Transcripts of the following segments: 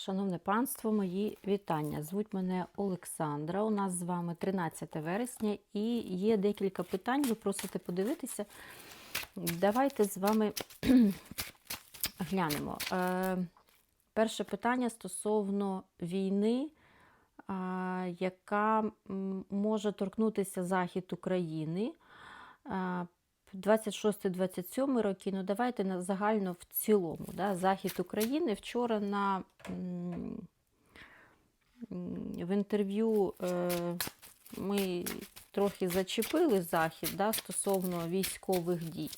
Шановне панство, мої вітання. Звуть мене Олександра. У нас з вами 13 вересня і є декілька питань. Ви просите подивитися. Давайте з вами глянемо. Е, перше питання стосовно війни, е, яка може торкнутися захід України. Е, 26-27 роки, ну давайте на загально в цілому. Да? Захід України вчора на, в інтерв'ю е, ми трохи зачепили захід да, стосовно військових дій.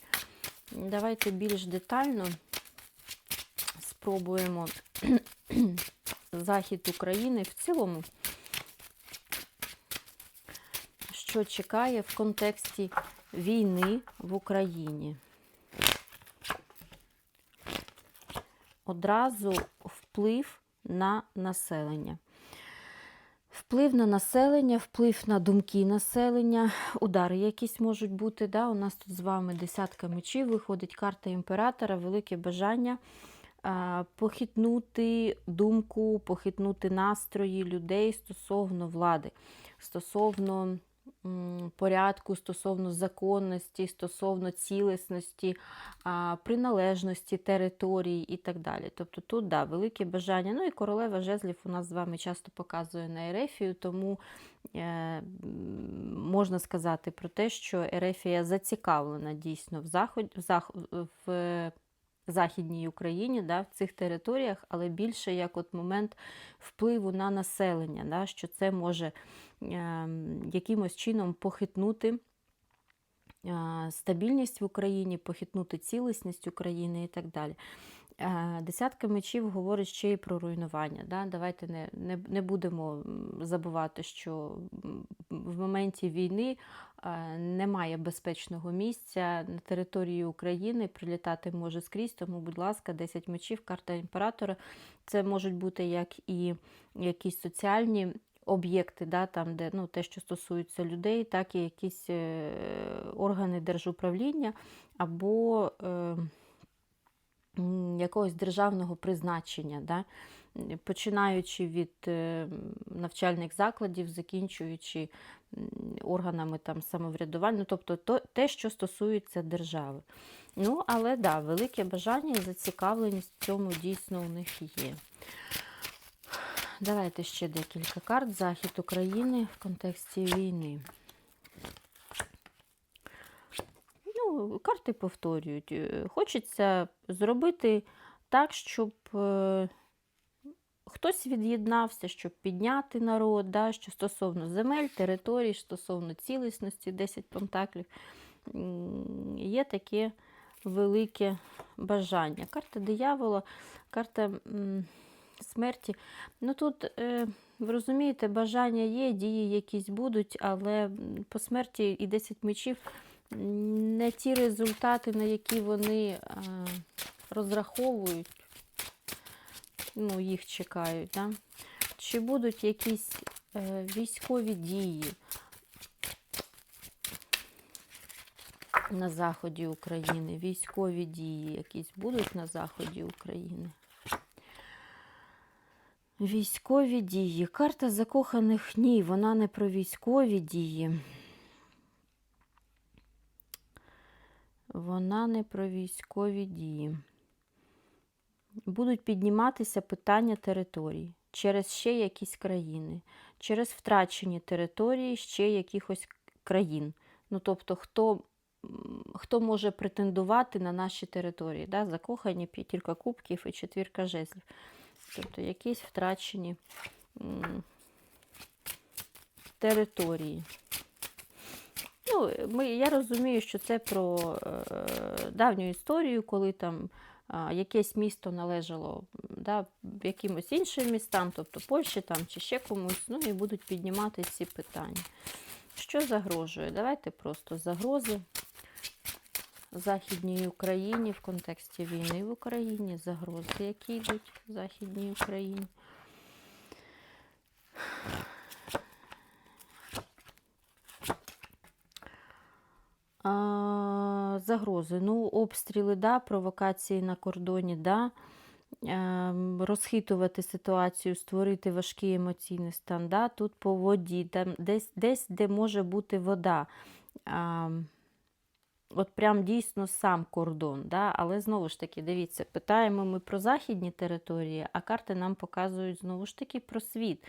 Давайте більш детально спробуємо захід України в цілому, що чекає в контексті війни в Україні. Одразу вплив на населення. Вплив на населення, вплив на думки населення, удари якісь можуть бути. Да? У нас тут з вами десятка мечів, виходить карта імператора, велике бажання похитнути думку, похитнути настрої людей стосовно влади, стосовно порядку, стосовно законності, стосовно цілісності, приналежності територій і так далі. Тобто тут да, велике бажання. Ну і королева жезлів у нас з вами часто показує на Ерефію, тому е, можна сказати про те, що Ерефія зацікавлена дійсно в, заход, в, в Західній Україні, да, в цих територіях, але більше як от момент впливу на населення, да, що це може е, якимось чином похитнути е, стабільність в Україні, похитнути цілісність України і так далі. Десятка мечів говорить ще й про руйнування. Да? Давайте не, не, не будемо забувати, що в моменті війни немає безпечного місця на території України. Прилітати може скрізь, тому, будь ласка, 10 мечів, карта імператора. Це можуть бути як і якісь соціальні об'єкти, да, там, де ну, те, що стосується людей, так і якісь е, органи держуправління або. Е, якогось державного призначення, да? Починаючи від е, навчальних закладів, закінчуючи органами там, самоврядування, ну, тобто то, те, що стосується держави. Ну, але да, велике бажання і зацікавленість в цьому дійсно у них є. Давайте ще декілька карт. Захід України в контексті війни. Ну, карти повторюють. Е, Хочеться зробити так, щоб е, хтось від'єднався, щоб підняти народ, да, що стосовно земель, територій, стосовно цілісності, 10 пентаклів. Є таке велике бажання. Карта диявола, карта смерті. Ну тут, е, ви розумієте, бажання є, дії якісь будуть, але по смерті і 10 мечів не ті результати, на які вони е, розраховують, ну, їх чекають. Да? Чи будуть якісь е, військові дії на заході України? Військові дії якісь будуть на заході України? Військові дії. Карта закоханих ні, вона не про військові дії. Вона не про військові дії. Будуть підніматися питання територій через ще якісь країни, через втрачені території ще якихось країн. Ну, тобто, хто, хто може претендувати на наші території? Да? Закохані п'ятірка кубків і четвірка жезлів. Тобто якісь втрачені м, території. Ну, ми, я розумію, що це про е, давню історію, коли там якесь місто належало да, якимось іншим містам, тобто Польщі там, чи ще комусь, ну і будуть піднімати ці питання. Що загрожує? Давайте просто загрози Західній Україні в контексті війни в Україні, загрози, які йдуть в Західній Україні. Загрози. Ну, обстріли, да, провокації на кордоні, да. ем, розхитувати ситуацію, створити важкий емоційний стан. Да? Тут по воді, там десь, десь де може бути вода. Ем, От прям дійсно сам кордон. Да? Але знову ж таки, дивіться, питаємо ми про західні території, а карти нам показують знову ж таки про світ,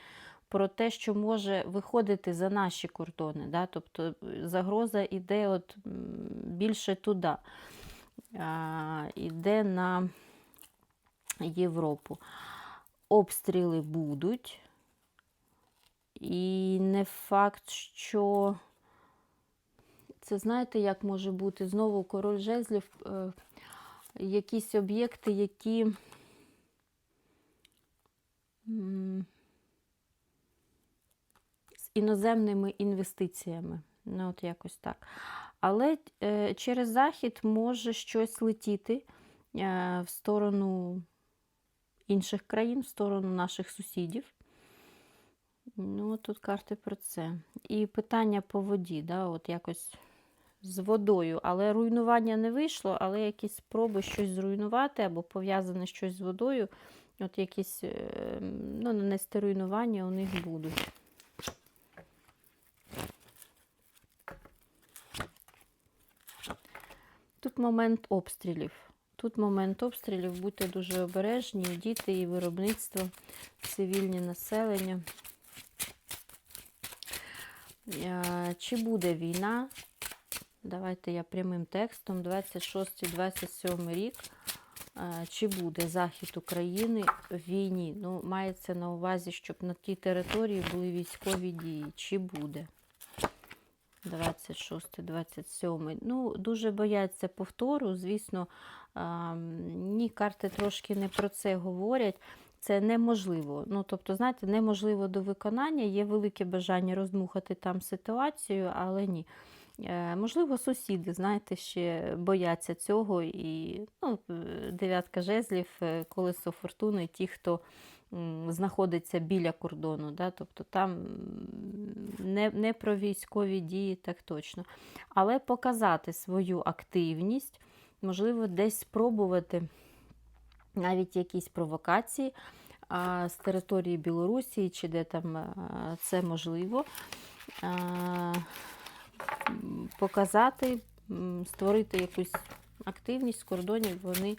про те, що може виходити за наші кордони. Да? Тобто е, загроза йде от більше туди, йде на Європу. Обстріли будуть. І не факт, що це знаєте, як може бути знову король жезлів, е, якісь об'єкти, які м, іноземними інвестиціями. Ну, от якось так. Але е, через захід може щось летіти е, в сторону інших країн, в сторону наших сусідів. Ну, тут карти про це. І питання по воді, да, от якось з водою. Але руйнування не вийшло, але якісь спроби щось зруйнувати або пов'язане щось з водою. От якісь е, ну, нанести руйнування у них будуть. Момент обстрілів. Тут момент обстрілів, будьте дуже обережні, і діти, і виробництво, цивільні населення. Е, Чи буде війна? Давайте я прямим текстом. 26-27 рік. Е, Чи буде захід України в війні? Ну, мається на увазі, щоб на тій території були військові дії. Чи буде? 26-27. Ну, дуже бояться повтору. Звісно, ні, карти трошки не про це говорять. Це неможливо. Ну, тобто, знаєте, неможливо до виконання. Є велике бажання роздмухати там ситуацію, але ні. Е, можливо, сусіди, знаєте, ще бояться цього. І ну, е, дев'ятка жезлів, е, колесо фортуни, ті, хто знаходиться біля кордону. Да? Тобто там не, не про військові дії, так точно. Але показати свою активність, можливо, десь спробувати навіть якісь провокації а, з території Білорусі чи де там а, це можливо. А, показати, створити якусь активність кордонів вони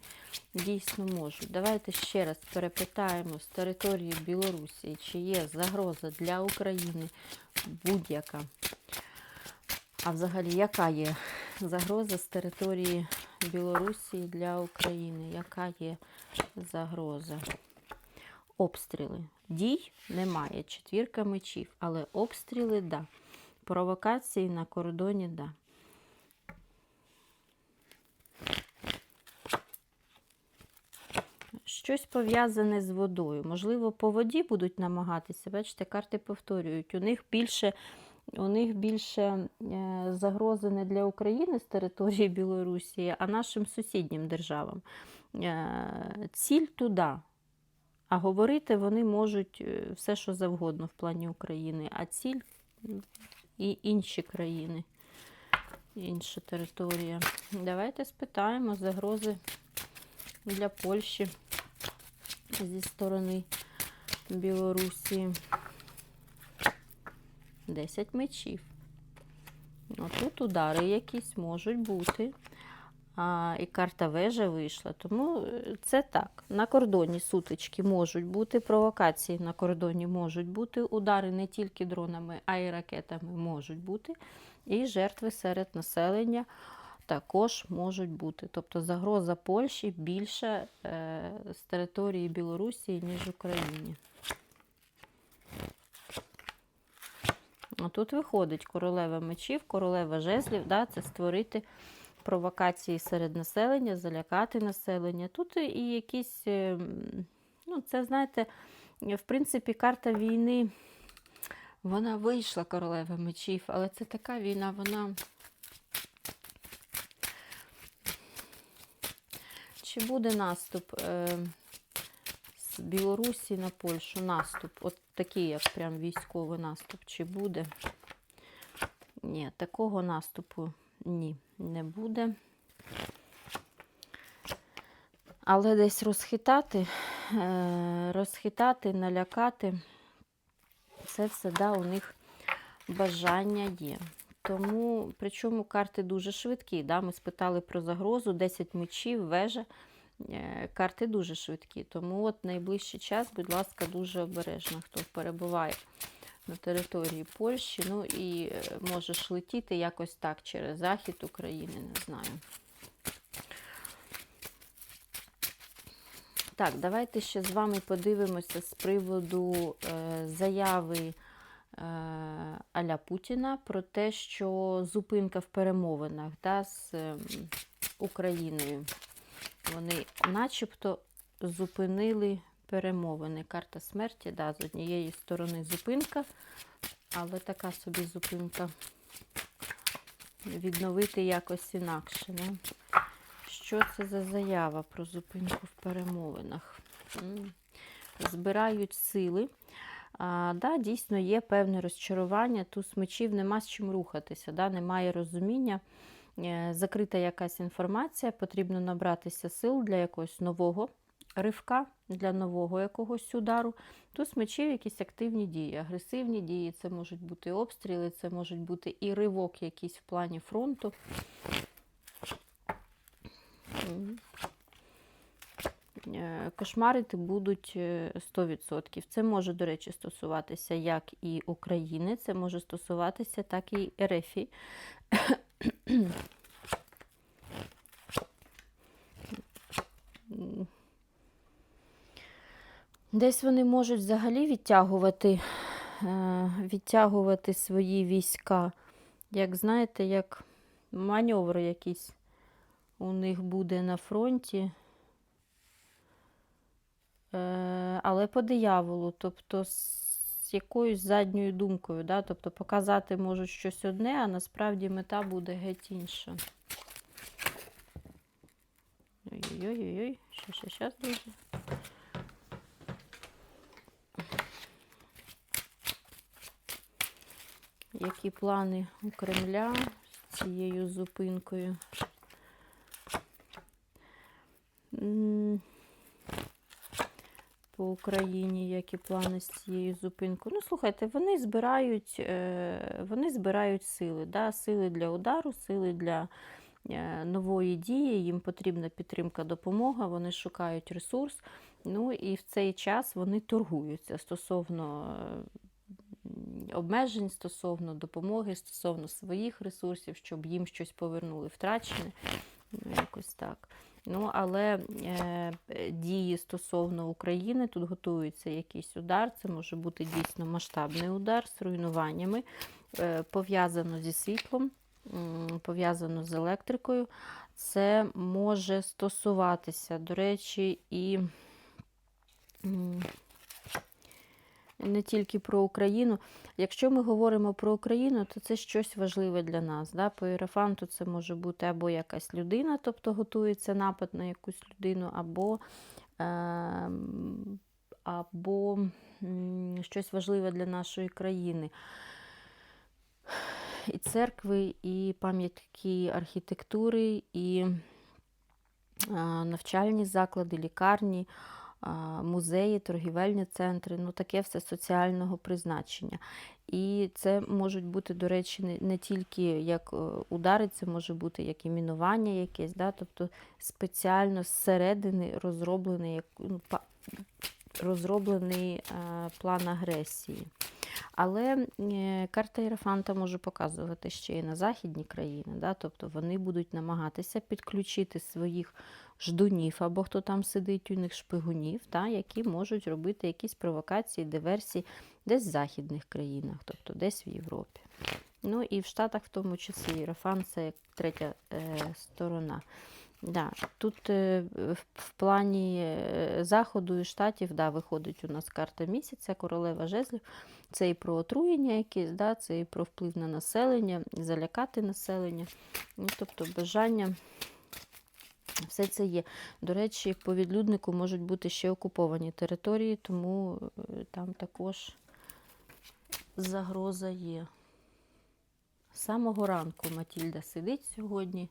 дійсно можуть. Давайте ще раз перепитаємо з території Білорусі, чи є загроза для України будь-яка. А взагалі, яка є загроза з території Білорусі для України? Яка є загроза? Обстріли. Дій немає. Четвірка мечів, але обстріли да. Провокації на кордоні да. Щось пов'язане з водою. Можливо, по воді будуть намагатися. Бачите, карти повторюють. У них більше, у них більше е, загрози не для України з території Білорусі, а нашим сусіднім державам. Е, Ціль туди. А говорити вони можуть е, все, що завгодно в плані України, а ціль і інші країни, інша територія. Давайте спитаємо загрози для Польщі зі сторони Білорусі. 10 мечів. Ну, тут удари якісь можуть бути. А, і карта вежа вийшла. Тому е, це так. На кордоні сутички можуть бути, провокації на кордоні можуть бути, удари не тільки дронами, а й ракетами можуть бути. І жертви серед населення також можуть бути. Тобто загроза Польщі більше е, з території Білорусі, ніж Україні. А Тут виходить королева мечів, королева жезлів, да, це створити провокації серед населення, залякати населення. Тут і якісь, е, ну, це, знаєте, в принципі, карта війни, вона вийшла королева мечів, але це така війна, вона. Чи буде наступ е, з Білорусі на Польщу? Наступ. От такий, як прям військовий наступ. Чи буде? Ні, такого наступу ні, не буде. Але десь розхитати, е, розхитати, налякати, це все да, у них бажання є. Тому, причому карти дуже швидкі. Да? Ми спитали про загрозу, 10 мечів, вежа. Е, Карти дуже швидкі. Тому от найближчий час, будь ласка, дуже обережно, хто перебуває на території Польщі. Ну і е, можеш летіти якось так через захід України, не знаю. Так, давайте ще з вами подивимося з приводу е, заяви Аля Путіна про те, що зупинка в перемовинах да, з е, Україною. Вони начебто зупинили перемовини. Карта смерті, да, з однієї сторони зупинка, але така собі зупинка. Відновити якось інакше. Ну. Що це за заява про зупинку в перемовинах? Збирають сили. А, да, дійсно є певне розчарування. Туз мечів нема з чим рухатися, да, немає розуміння. Е, Закрита якась інформація, потрібно набратися сил для якогось нового ривка, для нового якогось удару. Туз мечів якісь активні дії, агресивні дії, це можуть бути обстріли, це можуть бути і ривок якийсь в плані фронту. Е, Кошмарити будуть е, 100%. Це може, до речі, стосуватися як і України, це може стосуватися так і Ерефії. М. Десь вони можуть взагалі відтягувати, е, відтягувати свої війська. Як знаєте, як маневр якийсь у них буде на фронті. Е, Але по дияволу, тобто з якоюсь задньою думкою, да? тобто показати можуть щось одне, а насправді мета буде геть інша. Ой-ой-ой, що, що, щас, друзі. Які плани у Кремля з цією зупинкою? По Україні, які плани з цією зупинкою. Ну, слухайте, вони збирають, е, вони збирають сили, да? сили для удару, сили для е, нової дії, їм потрібна підтримка, допомога, вони шукають ресурс. Ну і в цей час вони торгуються стосовно обмежень, стосовно допомоги, стосовно своїх ресурсів, щоб їм щось повернули втрачене. Ну, якось так. Ну, але е, дії стосовно України, тут готується якийсь удар, це може бути дійсно масштабний удар з руйнуваннями, е, пов'язано зі світлом, е, пов'язано з електрикою. Це може стосуватися, до речі, і м, не тільки про Україну. Якщо ми говоримо про Україну, то це щось важливе для нас. Да? По іерофанту це може бути або якась людина, тобто готується напад на якусь людину, або, е, або щось важливе для нашої країни. І церкви, і пам'ятки архітектури, і е, навчальні заклади, лікарні музеї, торгівельні центри, ну таке все соціального призначення. І це можуть бути, до речі, не, тільки як е, удари, це може бути як і мінування якесь, да? тобто спеціально зсередини розроблений, ну, розроблений е, план агресії. Але е, карта Єрофанта може показувати ще і на західні країни, да? тобто вони будуть намагатися підключити своїх ждунів або хто там сидить у них шпигунів, та, які можуть робити якісь провокації, диверсії десь в західних країнах, тобто десь в Європі. Ну і в Штатах, в тому числі, Єрофан це як третя е, сторона. Да, тут е, в, в плані е, Заходу і Штатів да, виходить у нас карта місяця, королева жезлів. Це і про отруєння якісь, да, це і про вплив на населення, залякати населення. Ну, тобто бажання. Все це є. До речі, по відлюднику можуть бути ще окуповані території, тому е, там також загроза є. З самого ранку Матільда сидить сьогодні.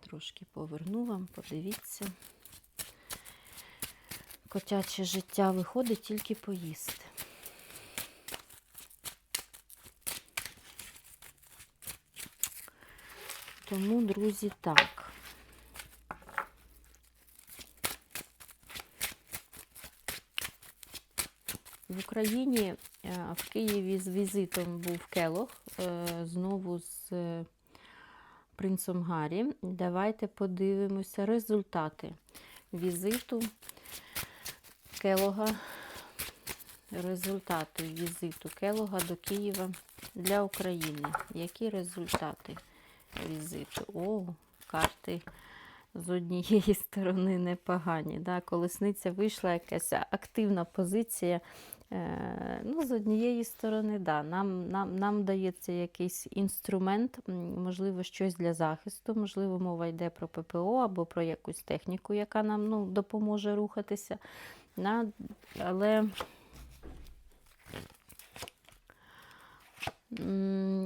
трошки поверну вам, подивіться. Котяче життя виходить тільки поїсти. Тому, друзі, так. В Україні е, в Києві з візитом був Келох, е, знову з е, принцем Гаррі. Давайте подивимося результати візиту Келога. Результати візиту Келога до Києва для України. Які результати візиту? О, карти з однієї сторони непогані. Да? Колесниця вийшла якась активна позиція. Е, ну, З однієї сторони, да, нам, нам, нам дається якийсь інструмент, можливо, щось для захисту, можливо, мова йде про ППО або про якусь техніку, яка нам ну, допоможе рухатися. Да? Але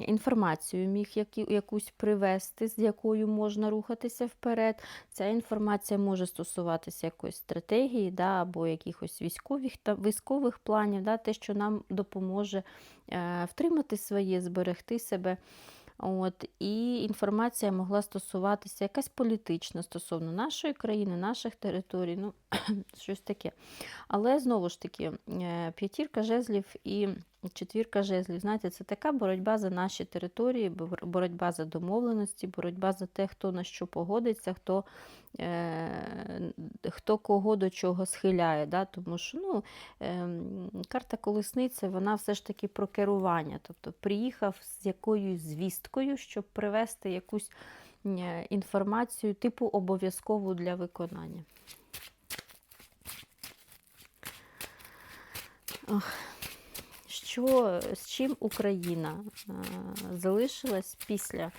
інформацію міг якусь привести, з якою можна рухатися вперед. Ця інформація може стосуватися якоїсь стратегії да, або якихось військових, та, військових планів, да, те, що нам допоможе е, втримати своє, зберегти себе. От, І інформація могла стосуватися якась політична стосовно нашої країни, наших територій, ну, щось таке. Але знову ж таки, е, п'ятірка жезлів і четвірка жезлів, знаєте, це така боротьба за наші території, боротьба за домовленості, боротьба за те, хто на що погодиться, хто, е, хто кого до чого схиляє. Да? Тому що ну, е, карта колесниця, вона все ж таки про керування. Тобто приїхав з якоюсь звісткою, щоб привести якусь е, інформацію, типу обов'язкову для виконання. Що, з чим Україна е, залишилась після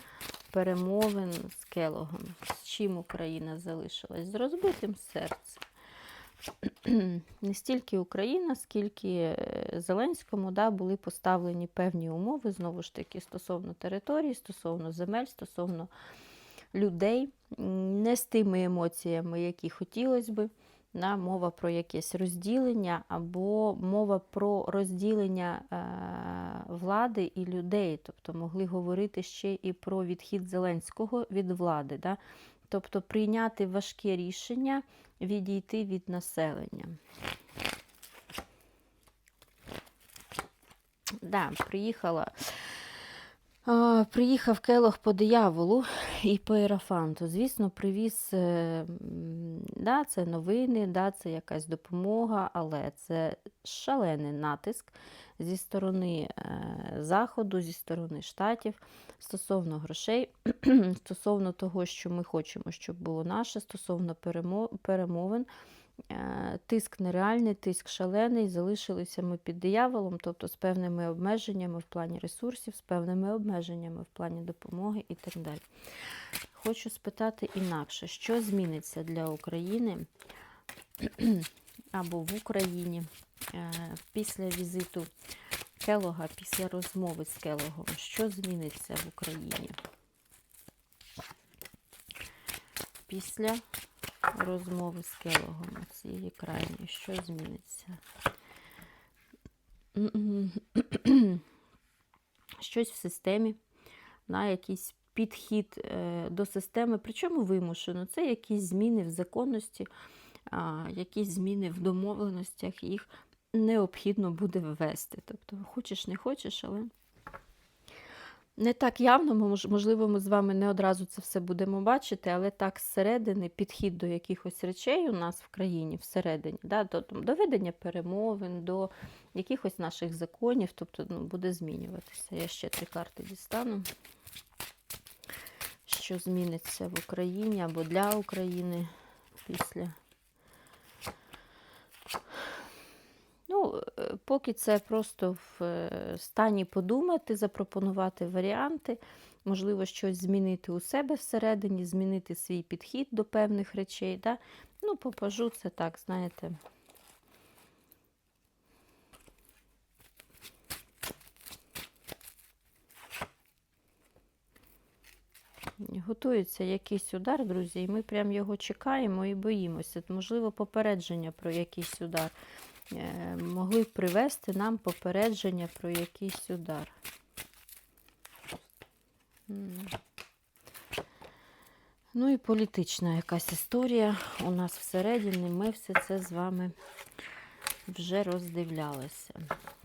перемовин з Келогом? З чим Україна залишилась? З розбитим серцем. Не стільки Україна, скільки е, Зеленському да, були поставлені певні умови, знову ж таки, стосовно території, стосовно земель, стосовно людей, не з тими емоціями, які хотілося би. Да, мова про якесь розділення, або мова про розділення е, влади і людей. Тобто могли говорити ще і про відхід Зеленського від влади. Да? Тобто прийняти важке рішення, відійти від населення. Да, приїхала. Приїхав Келох по дияволу і по Ерафанту. Звісно, привіз, е, да, це новини, да, це якась допомога, але це шалений натиск зі сторони е, Заходу, зі сторони Штатів стосовно грошей, стосовно того, що ми хочемо, щоб було наше, стосовно перемо- перемовин. Е, Тиск нереальний, тиск шалений, залишилися ми під дияволом, тобто з певними обмеженнями в плані ресурсів, з певними обмеженнями в плані допомоги і так далі. Хочу спитати інакше, що зміниться для України або в Україні е, після візиту Келога, після розмови з Келогом, що зміниться в Україні? Після розмови з Келогом цієї крайньої, що зміниться? Щось в системі, на якийсь підхід е, до системи, причому вимушено. Це якісь зміни в законності, якісь зміни в домовленостях, їх необхідно буде ввести. Тобто, хочеш, не хочеш, але не так явно, можливо, ми з вами не одразу це все будемо бачити, але так зсередини підхід до якихось речей у нас в країні всередині, да, до там, доведення перемовин, до якихось наших законів, тобто ну, буде змінюватися. Я ще три карти дістану. Що зміниться в Україні або для України після. Ну, е, поки це просто в е, стані подумати, запропонувати варіанти, можливо, щось змінити у себе всередині, змінити свій підхід до певних речей. Да? Ну, попажу це так, знаєте. Готується якийсь удар, друзі, і ми прям його чекаємо і боїмося. Можливо, попередження про якийсь удар. Е, Могли привести нам попередження про якийсь удар. Ну і політична якась історія у нас всередині. Ми все це з вами вже роздивлялися.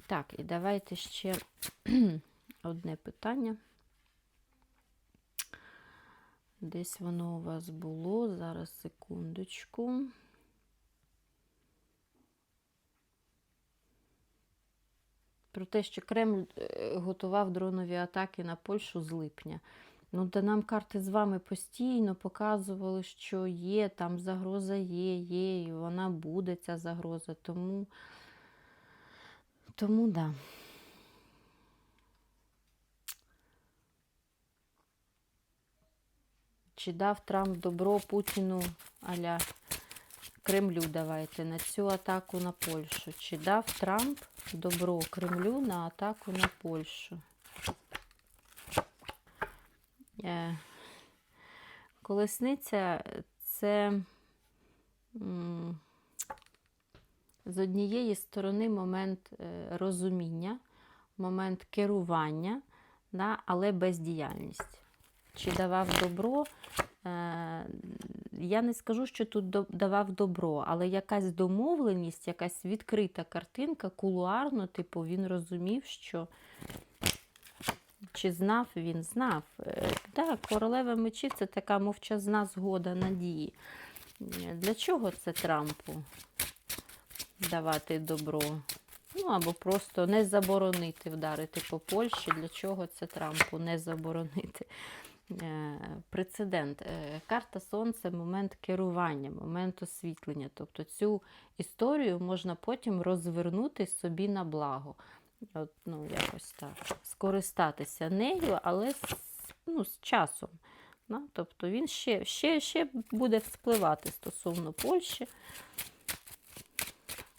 Так, і давайте ще одне питання. Десь воно у вас було. Зараз секундочку. Про те, що Кремль е, готував дронові атаки на Польщу з липня. Ну, та нам карти з вами постійно показували, що є, там загроза є, є, і вона буде, ця загроза. Тому, тому да. Чи дав Трамп добро Путіну аля Кремлю давайте на цю атаку на Польщу? Чи дав Трамп добро Кремлю на атаку на Польщу? Е, Колесниця це з однієї сторони момент е, розуміння, момент керування, але бездіяльність. Чи давав добро? Е, Я не скажу, що тут давав добро, але якась домовленість, якась відкрита картинка, кулуарно, типу, він розумів, що чи знав він знав. Е, Так, королева мечів це така мовчазна згода надії. Е, Для чого це Трампу давати добро? Ну, або просто не заборонити вдарити по Польщі. Для чого це Трампу не заборонити? Е, Прецедент. Е, Карта Сонце момент керування, момент освітлення. Тобто цю історію можна потім розвернути собі на благо. От, ну, якось так. Скористатися нею, але з, ну, з часом. Да? Тобто він ще, ще, ще буде вспливати стосовно Польщі.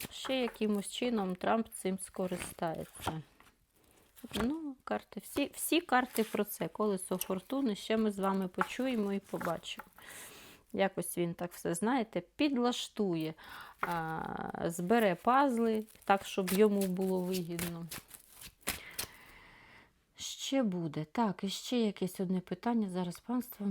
Ще якимось чином Трамп цим скористається. Ну, карти, всі, всі карти про це. Колесо фортуни. Ще ми з вами почуємо і побачимо. Якось він так все, знаєте, підлаштує, а, збере пазли так, щоб йому було вигідно. Ще буде. Так, і ще якесь одне питання зараз, панство.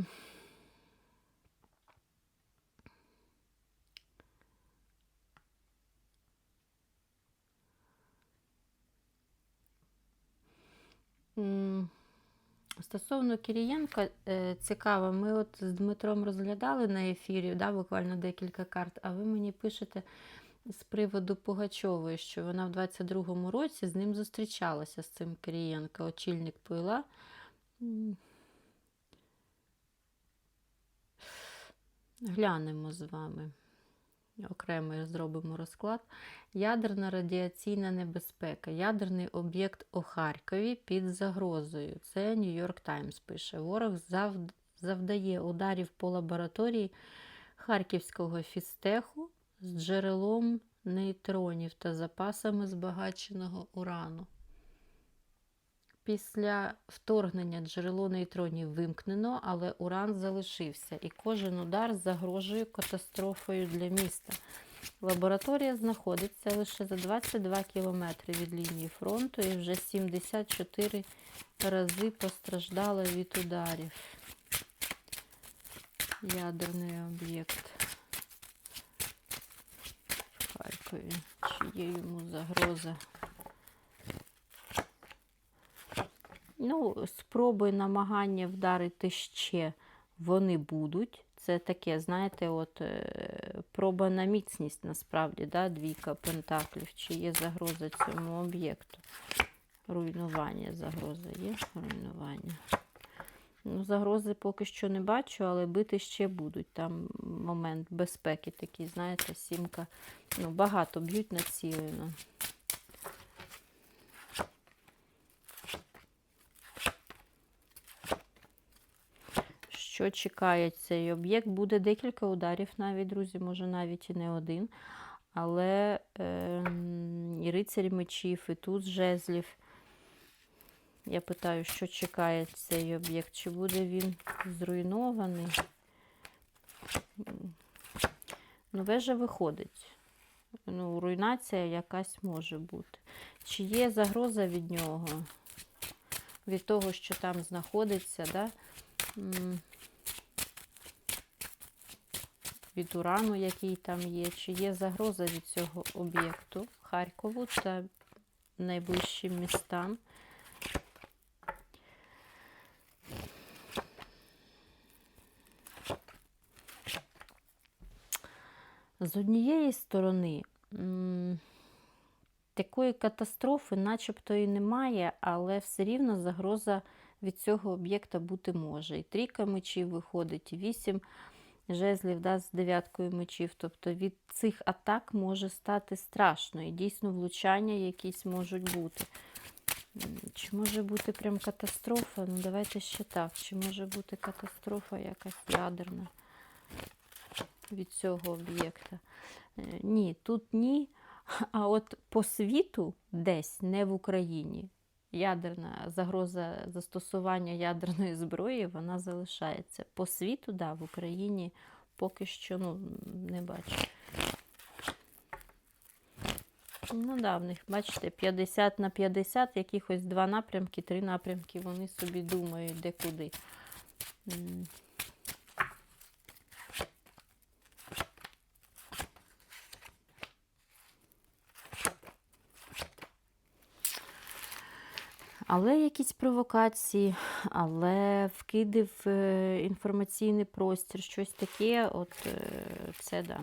Стосовно Кирієнка, е, цікаво, ми от з Дмитром розглядали на ефірі, да, буквально декілька карт, а ви мені пишете з приводу Пугачової, що вона в 22-му році з ним зустрічалася з цим Кирієнка, очільник ПИЛА. Глянемо з вами. Окремо зробимо розклад. Ядерна радіаційна небезпека. Ядерний об'єкт у Харкові під загрозою. Це Нью-Йорк Таймс пише. Ворог завд- завдає ударів по лабораторії Харківського фістеху з джерелом нейтронів та запасами збагаченого урану. Після вторгнення джерело нейтронів вимкнено, але уран залишився, і кожен удар загрожує катастрофою для міста. Лабораторія знаходиться лише за 22 кілометри від лінії фронту і вже 74 рази постраждала від ударів. Ядерний об'єкт в Харкові. Чи є йому загроза? Ну, спроби намагання вдарити ще вони будуть. Це таке, знаєте, от е, проба на міцність насправді, да, двійка пентаклів. Чи є загроза цьому об'єкту? Руйнування загроза є? Руйнування. Ну, загрози поки що не бачу, але бити ще будуть. Там момент безпеки такий, знаєте, сімка. Ну, багато б'ють націлено. Що чекає цей об'єкт. Буде декілька ударів навіть, друзі, може навіть і не один. Але е, і рицарі мечів, і тут жезлів. Я питаю, що чекає цей об'єкт, чи буде він зруйнований. Ну, вежа виходить. Ну, руйнація якась може бути. Чи є загроза від нього? Від того, що там знаходиться, да? М. від урану, який там є, чи є загроза від цього об'єкту Харкову та найближчим містам. З однієї сторони, такої катастрофи начебто і немає, але все рівно загроза від цього об'єкта бути може. І трійка мечів виходить, і вісім жезлів да, з дев'яткою мечів. Тобто від цих атак може стати страшно. І дійсно влучання якісь можуть бути. Чи може бути прям катастрофа? Ну, давайте ще так. Чи може бути катастрофа якась ядерна від цього об'єкта? Е, Ні, тут ні. А от по світу десь, не в Україні, ядерна загроза застосування ядерної зброї, вона залишається. По світу, да, в Україні поки що ну, не бачу. Ну да, в них, бачите, 50 на 50, якихось два напрямки, три напрямки, вони собі думають, де куди. Але якісь провокації, але вкиди в е, інформаційний простір, щось таке, от е, це да,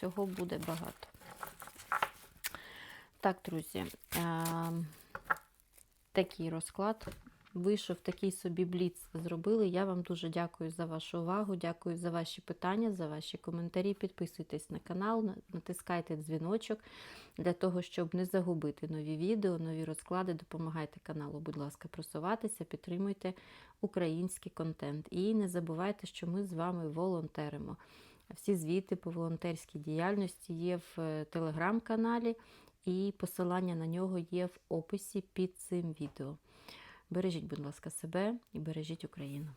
цього буде багато. Так, друзі, ем, такий розклад. Вийшов такий собі бліц зробили. Я вам дуже дякую за вашу увагу, дякую за ваші питання, за ваші коментарі. Підписуйтесь на канал, натискайте дзвіночок для того, щоб не загубити нові відео, нові розклади. Допомагайте каналу, будь ласка, просуватися, підтримуйте український контент. І не забувайте, що ми з вами волонтеримо. Всі звіти по волонтерській діяльності є в е, телеграм-каналі, і посилання на нього є в описі під цим відео. Бережіть, будь ласка, себе і бережіть Україну.